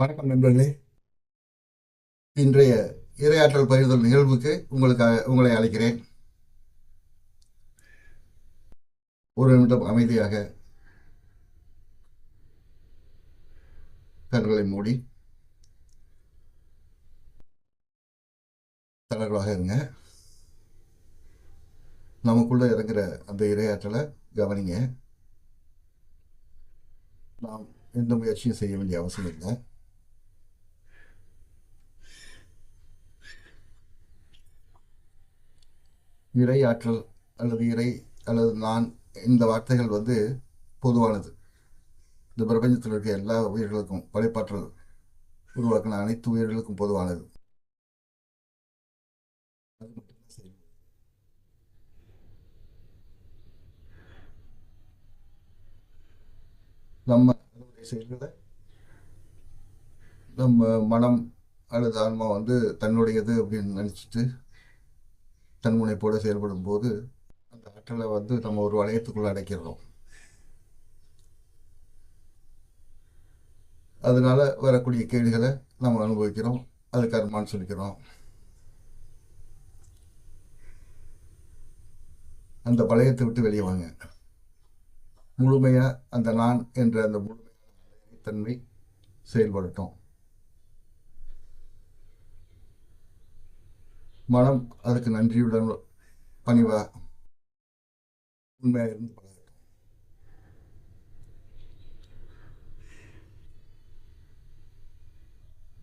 வணக்கம் நண்பர்களே. இன்றைய இரையாற்றல் பகிர்தல் நிகழ்வுக்கு உங்களுக்கு உங்களை அழைக்கிறேன். ஒரு நிமிடம் அமைதியாக கண்களை மூடி தளர்வாக இருங்க. நமக்குள்ள இறங்குற அந்த இரையாற்றலை கவனிங்க. நாம் எந்த முயற்சியும் செய்ய வேண்டிய அவசியம் இல்லை. இறை ஆற்றல் அல்லது இறை அல்லது நான் இந்த வார்த்தைகள் வந்து பொதுவானது. இந்த பிரபஞ்சத்தில் இருக்க எல்லா உயிர்களுக்கும் படைப்பாற்றல் உருவாக்கின அனைத்து உயிர்களுக்கும் பொதுவானது. அது நம்ம செயல்களை நம்ம மனம் அல்லது ஆன்மா வந்து தன்னுடையது அப்படின்னு நினச்சிட்டு தன்முனைப்போடு செயல்படும் போது அந்த ஆற்றலை வந்து நம்ம ஒரு வளையத்துக்குள்ள அடைக்கிறோம். அதனால வரக்கூடிய கேடுகளை நம்ம அனுபவிக்கிறோம். அது கர்மான்னு சொல்லிக்கிறோம். அந்த வளையத்தை விட்டு வெளியே வாங்க. முழுமையா அந்த நான் என்ற அந்த முழுமையான தன்மை செயல்படட்டும். மனம் அதுக்கு நன்றியுடன் பணிவா. உண்மையாக இருந்து பழகட்டும்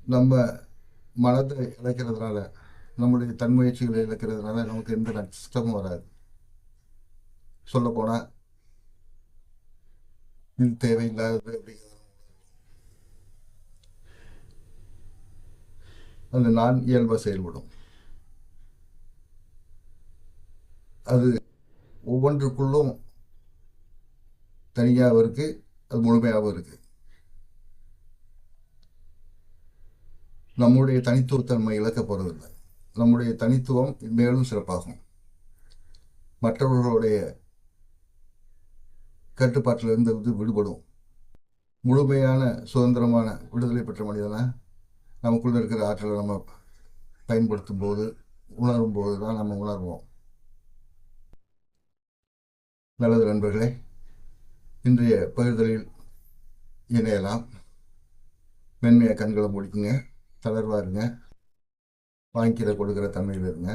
நம்ம மனத்தை இழக்கிறதுனால நம்முடைய தன்முயற்சிகளை இழக்கிறதுனால நமக்கு எந்த நஷ்டமும் வராது. சொல்லப்போனால் இது தேவையில்லாதது அப்படிங்கிறது. அந்த நான் இயல்பாக செயல்படும். அது ஒவ்வொன்றுக்குள்ளும் தனியாகவும் இருக்கு அது முழுமையாகவும் இருக்கு. நம்முடைய தனித்துவத்தன்மை இழக்க போறதில்லை. நம்முடைய தனித்துவம் மேலும் சிறப்பாகும். மற்றவர்களுடைய கட்டுப்பாட்டிலிருந்து இது விடுபடும். முழுமையான சுதந்திரமான விடுதலை பெற்ற மனிதனாக நமக்குள்ள இருக்கிற ஆற்றலை நம்ம பயன்படுத்தும் போது உணரும் போது தான் நம்ம உணர்வோம். நல்லது நண்பர்களே இன்றைய பகிர்தலில் இணையலாம். மென்மையை கண்களை முடிக்குங்க தளர்வாருங்க வாங்கிக்கிற கொடுக்குற தன்மையில் இருங்க.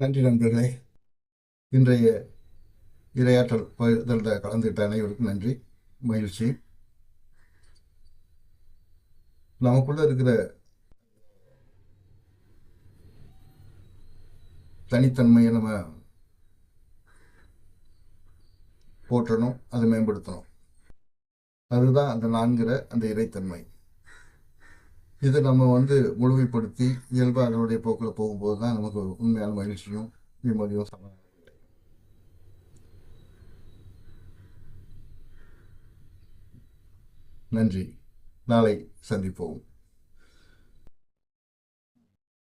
நன்றி நண்பர்களே. இன்றைய இரையாற்றல் பகிர்தலில் கலந்துகிட்ட அனைவருக்கும் நன்றி. மகிழ்ச்சி. நமக்குள்ள இருக்கிற தனித்தன்மையை நம்ம போற்றணும் அதை மேம்படுத்தணும். அதுதான் அந்த நான்கிற அந்த இறைத்தன்மை. இதை நம்ம வந்து முழுமைப்படுத்தி இயல்பாக அதனுடைய போக்கில் போகும்போது தான் நமக்கு உண்மையான மகிழ்ச்சியும் நிம்மதியும் சம நன்றி. நாளை சந்திப்போம்.